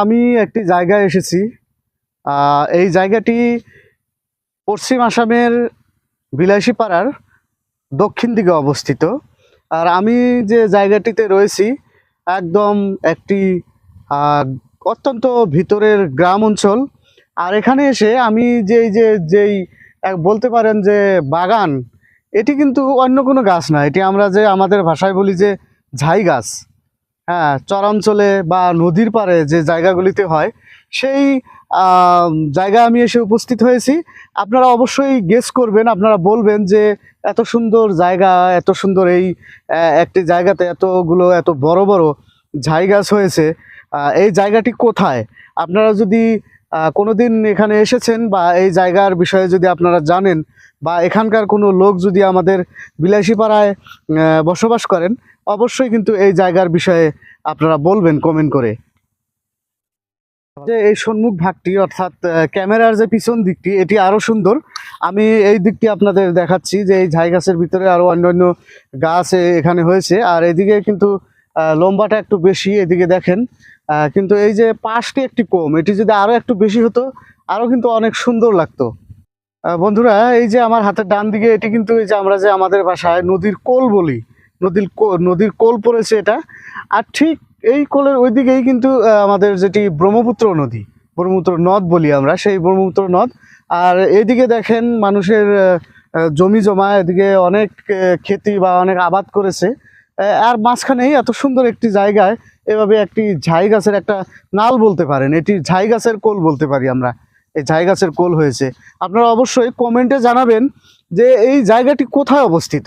আমি একটি জায়গায় এসেছি। এই জায়গাটি পশ্চিম আসামের বিলাসীপাড়ার দক্ষিণ দিকে অবস্থিত। আর আমি যে জায়গাটিতে রয়েছি, একদম একটি অত্যন্ত ভিতরের গ্রাম অঞ্চল। আর এখানে এসে আমি যেই যে, যেই বলতে পারেন যে বাগান, এটি কিন্তু অন্য কোনো গাছ না। এটি আমরা যে আমাদের ভাষায় বলি যে ঝাই গাছ। হ্যাঁ চরাঞ্চলে বা নদীর পারে যে জায়গাগুলিতে হয়, সেই জায়গা আমি এসে উপস্থিত হয়েছি। আপনারা অবশ্যই গেস করবেন, আপনারা বলবেন যে এত সুন্দর জায়গা, এত সুন্দর এই একটি জায়গাতে এতগুলো, এত বড় বড় ঝাই গাছ হয়েছে এই জায়গাটি কোথায়? আপনারা যদি কোনোদিন এখানে এসেছেন বা এই জায়গার বিষয়ে যদি আপনারা জানেন বা এখানকার কোনো লোক যদি আমাদের বিলাসীপাড়ায় বসবাস করেন অবশ্যই কিন্তু এই জায়গার বিষয়ে আপনারা বলবেন কমেন্ট করে। যে এই সম্মুখ ভাগটি, অর্থাৎ ক্যামেরার যে পিছন দিকটি, এটি আরও সুন্দর। আমি এই দিকটি আপনাদের দেখাচ্ছি যে এই ঝাই গাছের ভিতরে আরও অন্যান্য গাছ এখানে হয়েছে। আর এদিকে কিন্তু লম্বাটা একটু বেশি, এদিকে দেখেন। কিন্তু এই যে পাশটি একটি কম, এটি যদি আরও একটু বেশি হতো আরও কিন্তু অনেক সুন্দর লাগতো। বন্ধুরা, এই যে আমার হাতের ডান দিকে, এটি কিন্তু এই যে আমরা যে আমাদের বাসায় নদীর কোল বলি নদীর নদীর কোল পড়েছে এটা। আর ঠিক এই কোলের ওই দিকেই কিন্তু আমাদের যেটি ব্রহ্মপুত্র নদী, ব্রহ্মপুত্র নদ বলি আমরা, সেই ব্রহ্মপুত্র নদ। আর এদিকে দেখেন মানুষের জমি জমা, এদিকে অনেক খেতি বা অনেক আবাদ করেছে। আর মাঝখানেই এত সুন্দর একটি জায়গায়, এভাবে একটি ঝাই গাছের একটা নাল বলতে পারেন। এটি ঝাই গাছের কোল বলতে পারি আমরা। এই ঝাই গাছের কোল হয়েছে। আপনারা অবশ্যই কমেন্টে জানাবেন যে এই জায়গাটি কোথায় অবস্থিত।